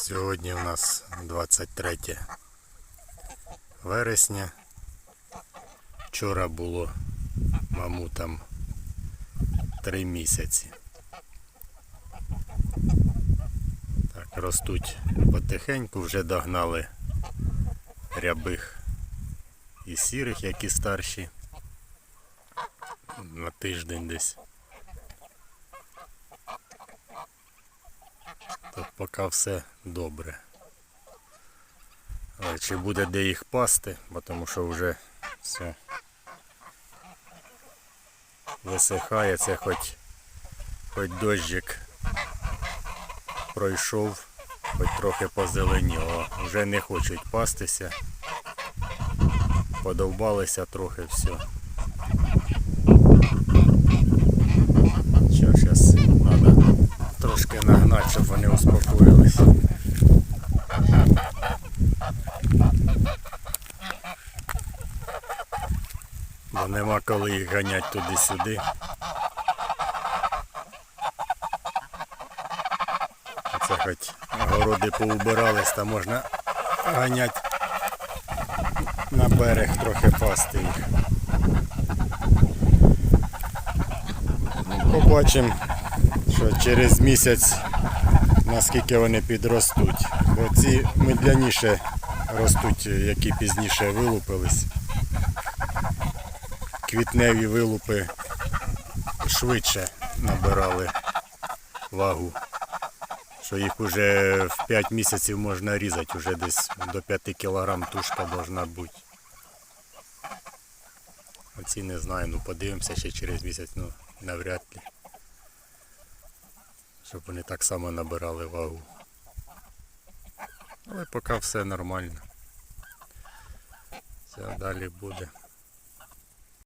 Сьогодні у нас 23 вересня. Вчора було мамутам 3 місяці. Так, ростуть потихеньку, вже догнали рябих і сірих, які старші. На тиждень десь. То поки все добре. Але чи буде де їх пасти, бо тому що вже все висихає, це хоч, хоч дощик пройшов, хоч трохи позеленіло. Вже не хочуть пастися. Подовбалися трохи все. Нагнати, щоб вони успокоїлися. Бо нема коли їх ганять туди-сюди. Це хоч городи поубирались, та можна ганять на берег трохи пасти їх. Побачимо, що через місяць наскільки вони підростуть. Бо ці медляніше ростуть, які пізніше вилупились. Квітневі вилупи швидше набирали вагу. Що їх вже в 5 місяців можна різати, вже десь до 5 кг тушка должна бути. Оці не знаю, ну подивимося ще через місяць, ну навряд ли. Щоб вони так само набирали вагу. Але поки все нормально. Все далі буде.